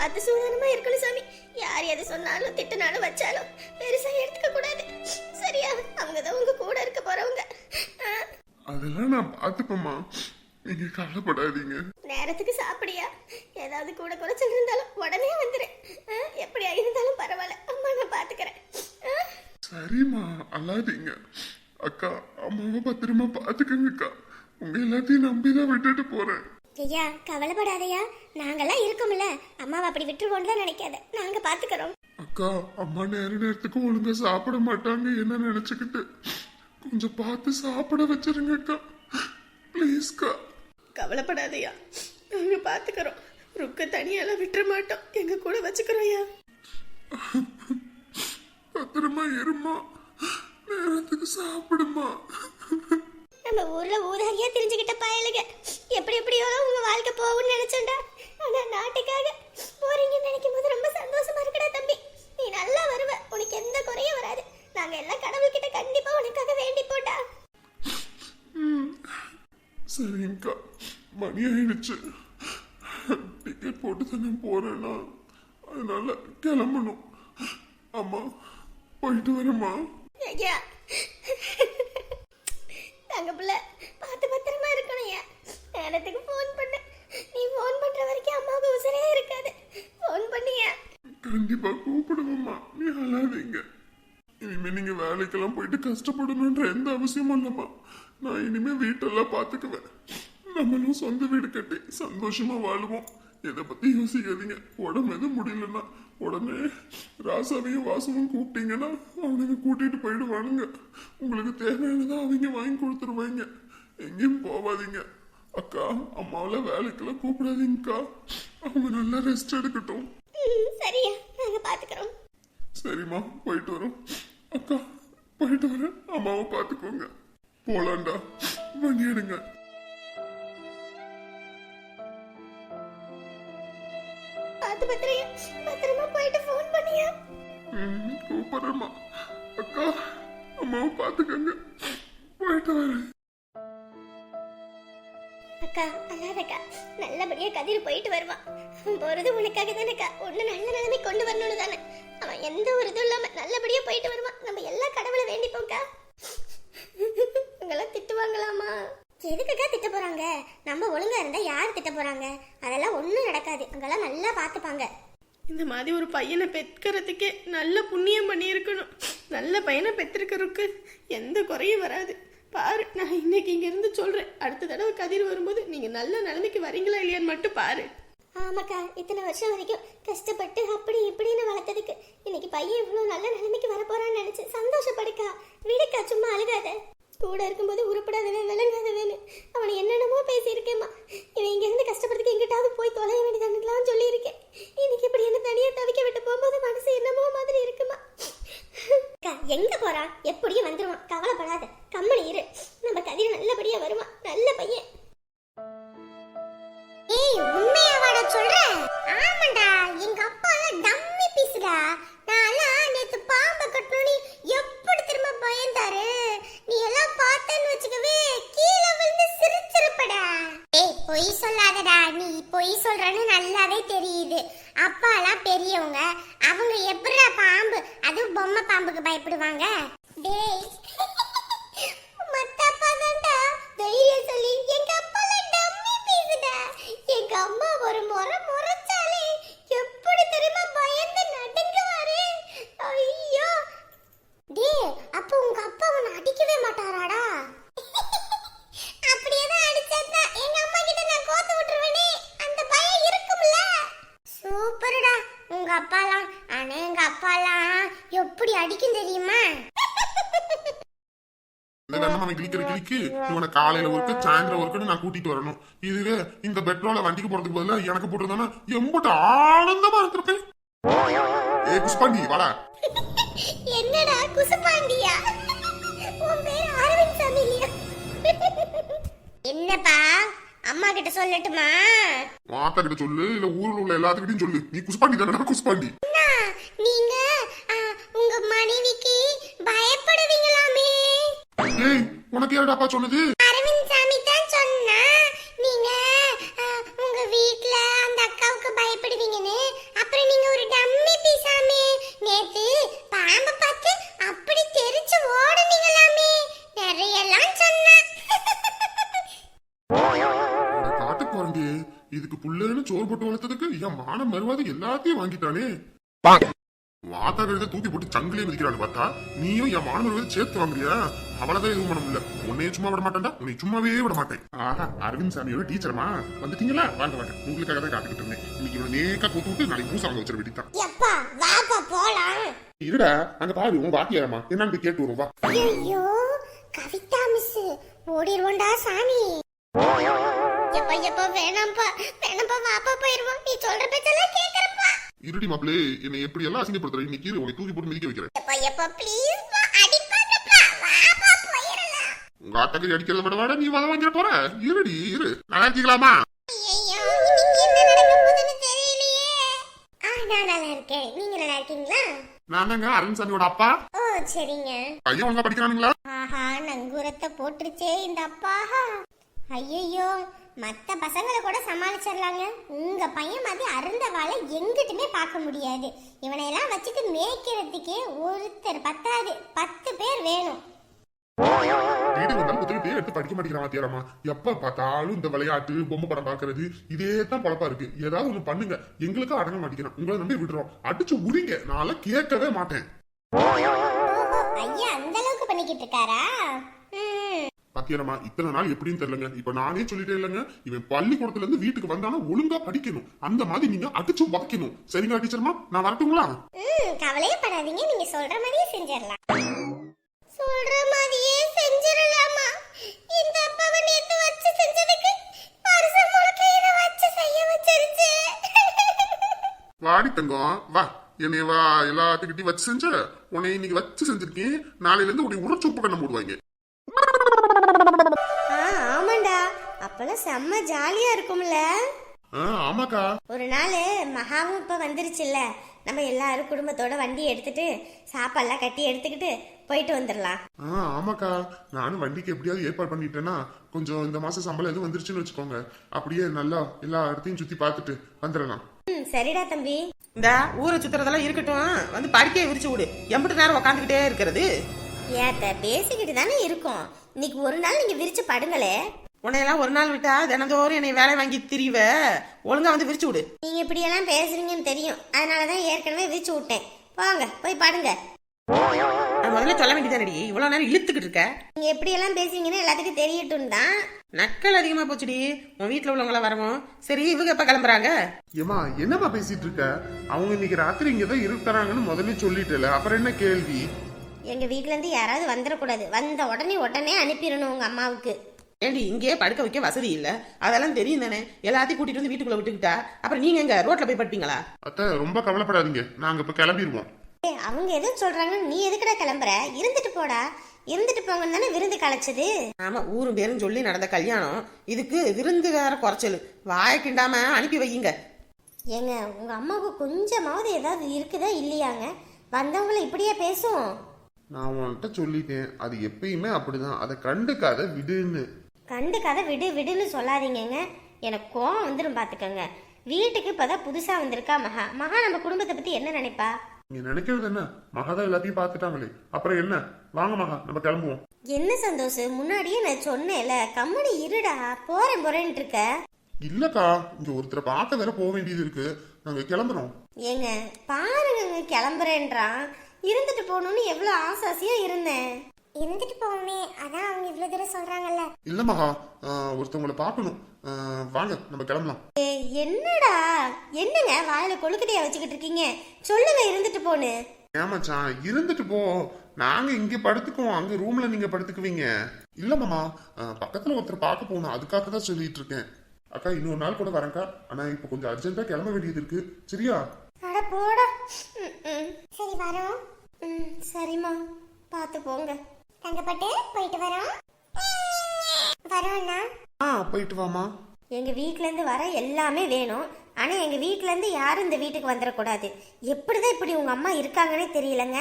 பார்த்து சூதானமா இருக்கணும் சாமி. யார் எது சொன்னாலும் திட்டினாலும் வச்சாலும் பெருசா எடுத்துக்க கூடாது. சரியா? அவங்க தான் உங்க கூட இருக்க போறவங்க. அதெல்லாம் நான் பார்த்துப்பேம்மா. நீங்க கவலைப்படாதீங்க. நேரத்துக்கு சாப்பிடியா? ஏதாவது கூட குறைச்சல் இருந்தாலும் உடனே வந்துரு. எப்படியா இருந்தாலும் பரவாயில்ல. அம்மா நான் பாத்துக்கிறேன். சரிம்மா அல்லாதீங்க அக்கா அம்மாவை பத்திரமா பாத்துக்கங்கக்கா. உங்க எல்லாத்தையும் நம்பிதான் விட்டுட்டு போறேன். ஐயா கவலைப்படாதயா. நாங்கெல்லாம் இருக்கோம்ல. அம்மாவை அப்படி விட்டுருவோம்னு தான் நினைக்காத. நாங்க பாத்துக்கிறோம். அக்கா அம்மா நேர நேரத்துக்கு ஒழுங்கா சாப்பிட மாட்டாங்க என்ன நினைச்சுக்கிட்டு. கொஞ்சம் பார்த்து சாப்பிட வச்சிருங்க அக்கா. ப்ளீஸ்க்கா கவலைப்படாதயா. நாங்க பாத்துக்கிறோம். ருக்க தனியெல்லாம் விட்டுற மாட்டோம். எங்க கூட வச்சுக்கிறோம் ஐயா. பத்திரமா இருமா. நேரத்துக்கு சாப்பிடுமா. நம்ம ஊர்ல ஊதாரியா தெரிஞ்சுக்கிட்ட பயலுங்க எப்படி எப்படியோ உங்க வாழ்க்கை போகும்னு நினைச்சேன்டா. ஆனா நாட்டுக்காக போறீங்கன்னு நினைக்கும் போது ரொம்ப சந்தோஷமா இருக்குடா தம்பி. நீ நல்லா வருவ. உனக்கு எந்த குறையும் வராது. நாங்க எல்லாம் கடவுள்கிட்ட கண்டிப்பா உனக்காக வேண்டி போட்டா சரிங்கக்கா மணி ஆயிடுச்சு. டிக்கெட் போட்டு தானே போறேன்னா. அதனால கிளம்பணும். அம்மா போயிட்டு வரேம்மா. ஐயா தங்க பிள்ளை பார்த்து பத்திரமா இருக்கணும் ஐயா நேரத்துக்கு ஃபோன் பண்ண நீ ஃபோன் பண்ற வரைக்கும் அம்மாவுக்கு உசரே இருக்காது ஃபோன் பண்ணியா கண்டிப்பா கூப்பிடுவோம்மா நீ அழாதீங்க. இனிமே நீங்க வேலைக்கெல்லாம் போயிட்டு கஷ்டப்படணுன்ற எந்த அவசியமும் இல்லம்மா. நான் இனிமே வீட்டெல்லாம் பாத்துக்குவேன். நம்மளும் சொந்த வீடு கட்டி சந்தோஷமா வாழுவோம். எதை பத்தி யோசிக்காதீங்க. உடம்பு எதுவும் முடியலன்னா உடனே ராசாவையும் வாசமும் கூப்பிட்டீங்கன்னா அவனுங்க கூட்டிட்டு போயிடுவானுங்க. உங்களுக்கு தேவையானதை அவங்க வாங்கி கொடுத்துருவாங்க. எங்கேயும் போவாதீங்க. அக்கா அம்மாவெல்லாம் வேலைக்கெல்லாம் கூப்பிடாதீங்கக்கா. அவங்க நல்லா ரெஸ்ட் எடுக்கட்டும். சரியா. நாங்க பாத்துக்கிறோம். சரிம்மா போயிட்டு வரோம். அக்கா போயிட்டு வரேன். அம்மாவை பார்த்துக்கோங்க போலாண்டா வண்டி எடுங்க. பார்த்து பத்திரையா? பத்திரமா போயிட்டு ஃபோன் பண்ணியா? கூப்பிடுறேம்மா. அக்கா அம்மாவை பார்த்துக்கோங்க போயிட்டு வரேன். அக்கா நல்லபடியா கதிர் போயிட்டு வருவான் அவன் போறது உனக்காக தானேக்கா ஒண்ணு நல்ல நிலைமை கொண்டு வரணும்னு தானே. அவன் எந்த ஒரு இதுவும் இல்லாம நல்லபடியா போயிட்டு வருவான். நம்ம எல்லா கடவுளை வேண்டிப்போம்க்கா. உங்களாம் திட்டுவாங்களாமா எதுக்குக்கா திட்ட போறாங்க? நம்ம ஒழுங்கா இருந்தா யார் திட்ட போறாங்க? அதெல்லாம் ஒண்ணும் நடக்காது. அங்கெல்லாம் நல்லா பாத்துப்பாங்க இந்த மாதிரி ஒரு பையனை பெற்கிறதுக்கே நல்ல புண்ணியம் பண்ணியிருக்கணும். நல்ல பையனை பெற்றிருக்கிறதுக்கு எந்த குறையும் வராது. பாரு நான் இன்னைக்கு இங்க இருந்து சொல்றேன். அடுத்த தடவை கதிர் வரும்போது நீங்க நல்ல நிலைமைக்கு வரீங்களா இல்லையான்னு மட்டும் பாரு. ஆமாக்கா இத்தனை வருஷம் வரைக்கும் கஷ்டப்பட்டு அப்படி இப்படின்னு வளர்த்ததுக்கு இன்னைக்கு பையன் இவ்வளவு நல்ல நிலைமைக்கு வரப்போறான்னு நினைச்சு சந்தோஷப்படுக்கா? விடுக்கா சும்மா அழுகாத. கூட இருக்கும்போது உருப்படாதவே விளங்காதவன். அவனை என்னென்னமோ பேசியிருக்கேம்மா. இவன் இங்க இருந்து கஷ்டப்படுறதுக்கு எங்கிட்டாவது போய் தொலைய வேண்டியதானுலாம் சொல்லியிருக்கேன். இன்னைக்கு இப்படி என்ன தனியா தவிக்க விட்டு போகும்போது மனசு என்னமோ மாதிரி இருக்குமா? அக்கா, எங்க போறான் எப்படியும் வந்துருவான். கவலைப்படாத. கம்மனி இரு. நம்ம கதிர் நல்லபடியா வருவான். நல்ல பையன். ஏய் உண்மையாவாடா சொல்ற? ஆமாடா எங்க அப்பா டம்மி பீஸ்டா. நான் நேத்து பாம்பை கட்டணும்னு எப்படி திரும்ப பயந்தாரு? நீ எல்லாம் பார்த்தேன்னு வச்சுக்கவே கீழே விழுந்து சிரிச்சிருப்படா. ஏய் பொய் சொல்லாதடா. நீ பொய் சொல்றன்னு நல்லாவே தெரியுது. அப்பாலாம் பெரியவங்க. அவங்க எப்படிடா பாம்பு? அதுவும் பொம்மை பாம்புக்கு பயப்படுவாங்க. டேய். தைரியம் சொல்லி எங்க அப்பால டம்மி பீசுடா எங்க அம்மா ஒரு முறை முறைச்சாலே எப்படி தெரியுமா பயந்து நடுங்குவாரு? ஐயோ. டே அப்ப உங்க அப்பா உன்னை அடிக்கவே மாட்டாராடா? அடிச்சா எங்க அம்மா கிட்ட நான் அந்த பயம் சூப்பர்டா. உங்க அப்பாலாம் ஆனா எங்க அப்பாலாம் எப்படி அடிக்கும் வெண்ணம் அவன் கிளிக்கிற கிளிக்கு இவனை காலையில ஒர்க்கு சாயந்தரம் ஒர்க்குன்னு நான் கூட்டிட்டு வரணும். இதுவே இந்த பெட்ரோலை வண்டிக்கு போறதுக்கு பதிலா எனக்கு போட்டிருந்தானா எம்புட்டு ஆனந்தமா இருந்திருப்பேன். ஏ புஷ்பாண்டி வாடா. என்னடா குசுப்பாண்டியா உன் பேர் அரவிந்த் சாமி இல்லையா? என்னப்பா அம்மா கிட்ட சொல்லட்டுமா? மாத்தா கிட்ட சொல்லு இல்ல ஊர்ல உள்ள எல்லாத்துக்கிட்டையும் சொல்லு. நீ குஷ்பாண்டி தானடா குஷ்பாண்டி. அண்ணா, நீங்க உங்க மனைவிக்கு ஏய் உனக்கு யாருடாப்பா சொன்னது அரவிந்த் சாமி தான் சொன்னா. நீங்க உங்க வீட்ல அந்த அக்காவுக்கு பயப்படுவீங்கன்னு. அப்புறம் நீங்க ஒரு டம்மி பீசாமே. நேத்து பாம்பு பார்த்து அப்படி தெரிச்சு ஓடுனீங்களாமே. நிறையெல்லாம் சொன்னா. காட்டு குரங்கு இதுக்கு புள்ளன்னு சோறு போட்டு வளர்த்ததுக்கு என் மான மருவாதை எல்லாத்தையும் வாங்கிட்டானே. வாத்தா கழுத தூக்கி போட்டு சங்கிலே மிதிக்கிறான்னு பார்த்தா நீயும் என் மறுவாது சேர்த்து வாங்குறியா? அவளதான் எதுவும் பண்ண முடியல. உன்னையும் சும்மா விட மாட்டேன்டா உன்னை சும்மாவே விட மாட்டேன். ஆஹா அரவிந்த் சாமியோட டீச்சர்மா வந்துட்டீங்களா? வாங்க வாங்க. உங்களுக்காக தான் காத்துக்கிட்டு இருந்தேன். இன்னைக்கு இவ்வளவு நேக்கா கூத்து விட்டு நாளைக்கு பூசா வாங்க வச்சிட வேண்டியதான் இருடா அங்க பாரு உன் வாத்தியாரமா என்னன்னு கேட்டு வரும் வா. ஐயோ கவிதா மிஸ் ஓடிடுவோண்டா சாமி. எப்பா எப்பா வேணாம்ப்பா. வேணாம்ப்பா வாப்பா போயிருவோம். நீ சொல்ற பேச்செல்லாம் கேக்குறப்பா இருடி மாப்பிளே என்னை எப்படி எல்லாம் அசிங்கப்படுத்துற? இன்னைக்கு உன்னை தூக்கி போட்டு மிதிக்க வைக்கிறேன். உங்க ஆட்டக்கறி அடிக்கிறத விட வாட நீ வத வாங்கிட போற? இருடி இரு. நல்லா இருக்கீங்களாமா நான் நல்லா இருக்கேன். நீங்க நல்லா இருக்கீங்களா? நான் தாங்க அரவிந்த் சாமியோட அப்பா. ஓ சரிங்க. பையன் ஒழுங்கா படிக்கிறானுங்களா? ஆஹா நங்கூரத்தை போட்டுருச்சே இந்த அப்பா. ஐயோ மத்த பசங்களை கூட சமாளிச்சிடலாங்க உங்க பையன் மாதிரி அருந்த வாழை எங்கிட்டுமே பார்க்க முடியாது. இவனையெல்லாம் வச்சுட்டு மேய்க்கிறதுக்கே ஒருத்தர் பத்தாது பத்து பேர் வேணும். எடுத்து படிக்க மாட்டேங்கிறான் வாத்தியாரம்மா எப்ப பார்த்தாலும் இந்த விளையாட்டு பொம்மை படம் பாக்குறது இதே தான் பொழப்பா இருக்கு. ஏதாவது ஒண்ணு பண்ணுங்க. எங்களுக்கும் அடங்க மாட்டேங்கிறான். உங்களை நம்பி விடுறோம். அடிச்சு உரிங்க. நான் கேட்கவே மாட்டேன். ஐயா அந்த அளவுக்கு பண்ணிக்கிட்டு இருக்காரா? ம் பாத்தியாரம்மா இத்தனை நாள் எப்படின்னு தெரியலங்க. இப்ப நானே சொல்லிட்டே இல்லைங்க. இவன் பள்ளிக்கூடத்துல இருந்து வீட்டுக்கு வந்தானா ஒழுங்கா படிக்கணும். அந்த மாதிரி நீங்க அடிச்சு உதைக்கணும். சரிங்களா டீச்சர்மா நான் வரட்டுங்களா? கவலையே படாதீங்க. நீங்க சொல்ற மாதிரியே செஞ்சிடலாம் சொல்ற மாதிரியே செஞ்சிடலாமா இந்த அப்பாவை நேத்து வச்சு செஞ்சதுக்கு வருஷம் முழுக்க இதை வச்சு செய்ய வச்சிருச்சு. வாடி தங்கம் வா. என்னைய வா எல்லாத்துக்கிட்டையும் வச்சு செஞ்ச? உன்னை இன்னைக்கு வச்சு செஞ்சிருக்கேன். நாளையில இருந்து உன்னை உரைச்சு உப்பு கண்ண மூடுவாங்க அப்பெல்லாம் செம்ம ஜாலியா இருக்கும்ல. ஆ, ஆமாக்கா. ஒரு நாள் மகாவும் இப்ப வந்துருச்சுல்ல. நம்ம எல்லாரும் குடும்பத்தோட வண்டி எடுத்துட்டு சாப்பாடுலாம் கட்டி எடுத்துக்கிட்டு போயிட்டு வந்துடலாம் ஆ ஆமாக்கா. நானும் வண்டிக்கு எப்படியாவது ஏற்பாடு பண்ணிட்டேன்னா கொஞ்சம் இந்த மாசம் சம்பளம் எதுவும் வந்துருச்சுன்னு வச்சுக்கோங்க. அப்படியே நல்லா எல்லா இடத்தையும் சுத்தி பார்த்துட்டு வந்துடலாம் ம் சரிடா தம்பி. இந்த ஊரை சுத்துறதெல்லாம் இருக்கட்டும். வந்து படுக்கையை விரிச்சு விடு. எம்பிட்டு நேரம் உக்காந்துக்கிட்டே இருக்கிறது. ஏத்த பேசிக்கிட்டு தானே இருக்கோம். இன்னைக்கு ஒரு நாள் நீங்க விரிச்சு படுங்களே. உன்னையெல்லாம் ஒரு நாள் விட்டா தினந்தோறும் என்னை வேலை வாங்கி திரிவ. ஒழுங்கா வந்து விரிச்சு விடு. நீங்க இப்படி எல்லாம் பேசுறீங்கன்னு தெரியும். அதனாலதான் ஏற்கனவே விரிச்சு விட்டேன். போங்க போய் படுங்க. நான் முதல்ல சொல்ல வேண்டியதானடி இவ்வளவு நேரம் இழுத்துக்கிட்டு இருக்க. நீங்க எப்படி எல்லாம் பேசுவீங்கன்னு எல்லாத்துக்கும் தெரியட்டும் தான். நக்கல் அதிகமா போச்சுடி. உன் வீட்டுல உள்ளவங்கள வரவும். சரி இவங்க எப்ப கிளம்புறாங்க? ஏமா என்னம்மா பேசிட்டு இருக்க? அவங்க இன்னைக்கு ராத்திரி இங்கதான் இருக்கிறாங்கன்னு முதல்ல சொல்லிட்டல. அப்புறம் என்ன கேள்வி? எங்க வீட்ல இருந்து யாராவது வந்துடக்கூடாது. வந்த உடனே உடனே அனுப்பிடணும் உங்க அம்மாவுக்கு. ஏண்டி இங்கேயே படுக்க வைக்க வசதி இல்ல. அதெல்லாம் தெரியும் தானே. எல்லாத்தையும் கூட்டிட்டு வந்து வீட்டுக்குள்ள விட்டுக்கிட்டா? அப்புறம் நீங்க எங்க? ரோட்ல போய் படுப்பீங்களா? அத்தை ரொம்ப கவலைப்படாதீங்க. நாங்க இப்ப கிளம்பிடுவோம் ஏய், அவங்க எதுவும் சொல்றாங்க? நீ எதுக்குடா கிளம்புற? இருந்துட்டு போடா. இருந்துட்டு போங்கன்னு தானே விருந்து கலைச்சது. ஆமா ஊரும் பேரும் சொல்லி நடந்த கல்யாணம். இதுக்கு விருந்து வேற குறைச்சல். வாயை கிண்டாம அனுப்பி வையுங்க. ஏங்க உங்க அம்மாவுக்கு கொஞ்சமாவது ஏதாவது இருக்குதா இல்லையாங்க? வந்தவங்கள இப்படியே பேசும் நான் உன்கிட்ட சொல்லிட்டேன். அது எப்பயுமே அப்படிதான். அதை கண்டுக்காத விடுன்னு. கண்டு கதை விடு விடுன்னு சொல்லாதீங்கங்க. எனக்கு கோவம் வந்துடும் பார்த்துக்கோங்க வீட்டுக்கு இப்போதான் புதுசாக வந்திருக்கா மகா. மகா நம்ம குடும்பத்தை பற்றி என்ன நினைப்பா? நீங்க நினைக்கிறது என்ன? மகாதான் எல்லாத்தையும் பார்த்துட்டாங்களே. அப்புறம் என்ன? வாங்க மகா நம்ம கிளம்புவோம். என்ன சந்தோஷ் முன்னாடியே நான் சொன்னேன்ல கம்முனு இருடா போறேன் போறேன்ட்டு இருக்க இல்லக்கா இங்க ஒருத்தரை பார்க்க வேற போக வேண்டியது இருக்கு. நாங்க கிளம்புறோம். ஏங்க பாருங்கங்க கிளம்புறேன்றான். இருந்துட்டு போகணும்னு எவ்வளோ ஆசாசியா இருந்தேன். இருந்துட்டு போவோமே அதான் அவங்க இவ்வளோ தூரம் சொல்றாங்கல்ல. இல்ல மகா ஒருத்தவங்கள பார்க்கணும். வாங்க நம்ம கிளம்பலாம். என்னடா? என்னங்க வாயில கொழுக்கட்டையா வச்சுக்கிட்டு இருக்கீங்க? சொல்லுங்க இருந்துட்டு போன்னு. ஏமாச்சான் இருந்துட்டு போ. நாங்க இங்க படுத்துக்குவோம். அங்க ரூம்ல நீங்க படுத்துக்குவீங்க. இல்ல மாமா பக்கத்துல ஒருத்தர் பார்க்க போகணும். அதுக்காக தான் சொல்லிட்டு இருக்கேன். அக்கா இன்னொரு நாள் கூட வரேன்க்கா. ஆனா இப்ப கொஞ்சம் அர்ஜென்ட்டா கிளம்ப வேண்டியது இருக்கு. சரியா? அட போடா. சரி வரோம். சரிம்மா. பார்த்து போங்க. தங்கப்பட்டு போயிட்டு வரோம். வரோம்ண்ணா ஆ போயிட்டு வாமா எங்க வீட்ல இருந்து வர எல்லாமே வேணும். ஆனா எங்க வீட்ல இருந்து யாரும் இந்த வீட்டுக்கு வந்துடக்கூடாது. எப்படிதான் இப்படி உங்க அம்மா இருக்காங்கன்னே தெரியலங்க.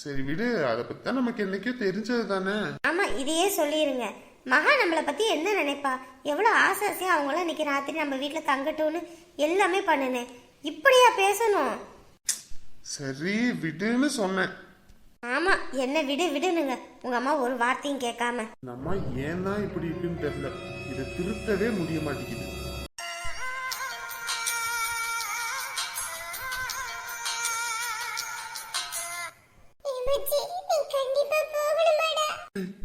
சரி விடு அதை பத்தி தான் நமக்கு என்னைக்கோ தெரிஞ்சது தானே. ஆமா இதையே சொல்லிருங்க. மகா நம்மளை பத்தி என்ன நினைப்பா? எவ்வளவு ஆசை ஆசையா அவங்களாம் இன்னைக்கு ராத்திரி நம்ம வீட்ல தங்கட்டும்னு எல்லாமே பண்ணுனேன் இப்படியா பேசணும்? சரி விடுன்னு சொன்னேன். ஆமா என்ன விடு விடுனுங்க. உங்க அம்மா ஒரு வார்த்தையும் கேட்காம. நம்ம அம்மா ஏன் தான் இப்படி இருக்குன்னு தெரியல. இதை திருத்தவே முடிய மாட்டேங்குது.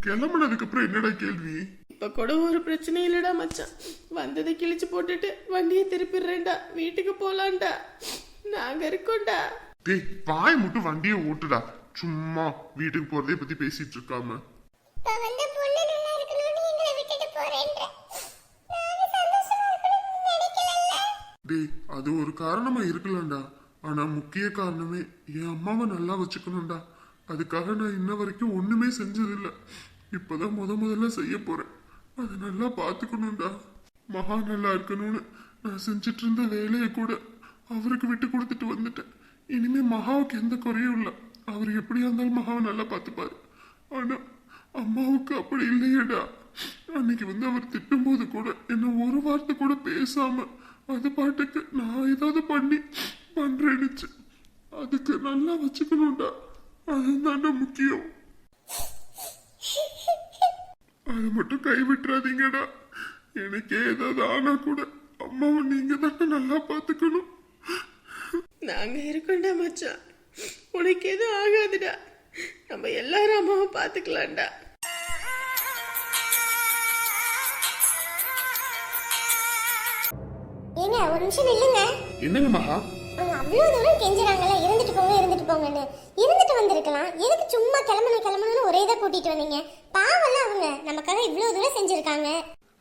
கிளம்புனதுக்கு அப்புறம் என்னடா கேள்வி? இப்ப கூட ஒரு பிரச்சனை இல்லடா மச்சான். வந்ததை கிழிச்சு போட்டுட்டு வண்டியை திருப்பிடுறேன்டா. வீட்டுக்கு போலாம்டா நாங்க இருக்கோம்டா. பாய் மட்டும் வண்டியை ஓட்டுடா. சும்மா வீட்டுக்கு போறதே பத்தி பேசிட்டு இருக்காம. டேய் அது ஒரு காரணமா இருக்கலாம்டா. ஆனா முக்கிய காரணமே என் அம்மாவை நல்லா வச்சுக்கணும்டா. அதுக்காக நான் இன்ன வரைக்கும் ஒண்ணுமே செஞ்சதில்ல. இப்பதான் முத முதல்ல செய்ய போறேன். அதை நல்லா பாத்துக்கணும்டா. மகா நல்லா இருக்கணும்னு நான் செஞ்சிட்டு இருந்த வேலையை கூட அவருக்கு விட்டு கொடுத்துட்டு வந்துட்டேன். இனிமே மகாவுக்கு எந்த குறையும் இல்லை. அவர் எப்படியா இருந்தாலும் மகாவை நல்லா பார்த்துப்பாரு. ஆனா அம்மாவுக்கு அப்படி இல்லையடா. அன்னைக்கு வந்து அவர் திட்டும்போது கூட என்ன ஒரு வார்த்தை கூட பேசாம அது பாட்டுக்கு நான் ஏதாவது பண்ணி பண்றேன்னுச்சு. அதுக்கு நல்லா வச்சுக்கணும்டா. அதுதான்டா முக்கியம். அது மட்டும் கைவிட்டுறாதீங்கடா எனக்கே ஏதாவது ஆனா கூட அம்மாவை நீங்க தானே நல்லா பார்த்துக்கணும். நாங்க இருக்கோம்டா மச்சான். உனக்கு எதுவும் ஆகாதுடா. நம்ம எல்லாரும் அம்மாவை பாத்துக்கலாம்டா ஏங்க ஒரு நிமிஷம் நில்லுங்க. என்னங்க மகா? அவங்க அவ்வளோ தூரம் கெஞ்சுறாங்கல்ல இருந்துட்டு போங்க இருந்துட்டு போங்கன்னு. இருந்துட்டு வந்திருக்கலாம். எதுக்கு சும்மா கிளம்பணும் கிளம்பணும்னு ஒரே தான் கூட்டிட்டு வந்தீங்க? பாவம்ல அவங்க. நமக்காக இவ்வளோ தூரம் செஞ்சிருக்காங்க.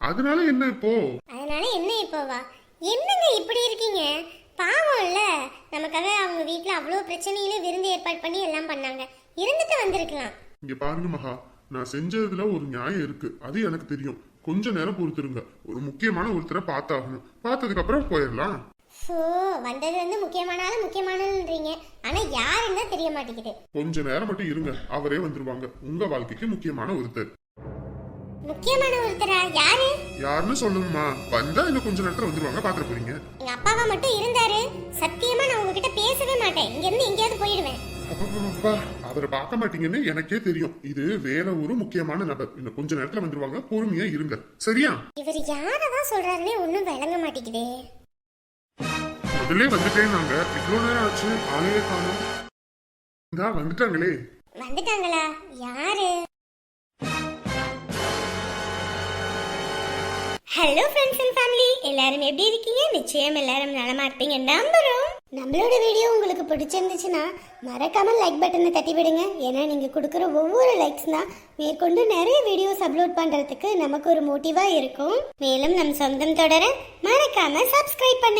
அதனால என்ன இப்போ? அதனால என்ன இப்போவா என்னங்க இப்படி இருக்கீங்க பாவம் இல்ல நமக்காக அவங்க வீட்ல அவ்வளோ பிரச்சனையில விருந்து ஏற்பாடு பண்ணி எல்லாம் பண்ணாங்க. இருந்துட்டு வந்திருக்கலாம். இங்க பாருங்க மகா நான் செஞ்சதுல ஒரு நியாயம் இருக்கு. அது எனக்கு தெரியும். கொஞ்ச நேரம் பொறுத்துருங்க. ஒரு முக்கியமான ஒருத்தரை பார்த்தாகணும். பார்த்ததுக்கு அப்புறம் போயிடலாம். ஸோ வந்தது வந்து முக்கியமான ஆளு முக்கியமானன்றீங்க ஆனா யாருன்னு தெரிய மாட்டேங்குது. கொஞ்ச நேரம் மட்டும் இருங்க. அவரே வந்துருவாங்க. உங்க வாழ்க்கைக்கு முக்கியமான ஒருத்தர். முக்கியமான ஒருத்தரா? யாரு? யாருன்னு சொல்லணுமா? வந்தா இன்னும் கொஞ்ச நேரத்துல வந்துருவாங்க பாத்துட போறீங்க. எங்க அப்பாவா மட்டும் இருந்தாரு. சத்தியமா நான் உங்ககிட்ட பேசவே மாட்டேன். இங்க இருந்து எங்கேயாவது போயிடுவேன். அவரை பார்க்க மாட்டீங்கன்னு எனக்கே தெரியும். இது வேற ஒரு முக்கியமான நபர். இன்னும் கொஞ்ச நேரத்துல வந்துருவாங்க. பொறுமையா இருங்க. சரியா? இவர் யாரதான் சொல்றாருன்னே ஒன்றும் விளங்க மாட்டேங்குதே. முதல்ல வந்துட்டேன் நாங்க. இவ்வளவு நேரம் ஆச்சு. ஆளையே காணோம். இந்தா வந்துட்டாங்களே. வந்துட்டாங்களா? யாரு? ஹலோ ஃப்ரெண்ட்ஸ் அண்ட் ஃபேமிலி எல்லாரும் எப்படி இருக்கீங்க? நிச்சயம் எல்லாரும் நலமா இருப்பீங்க. நம்புறோம். நம்மளோட வீடியோ உங்களுக்கு பிடிச்சிருந்துச்சுன்னா மறக்காம லைக் பட்டனை தட்டி விடுங்க. ஏன்னா நீங்க கொடுக்குற ஒவ்வொரு லைக்ஸ் தான் மேற்கொண்டு நிறைய வீடியோஸ் அப்லோட் பண்றதுக்கு நமக்கு ஒரு மோட்டிவா இருக்கும். மேலும் நம் சொந்தம் தொடர மறக்காம சப்ஸ்கிரைப் பண்ணு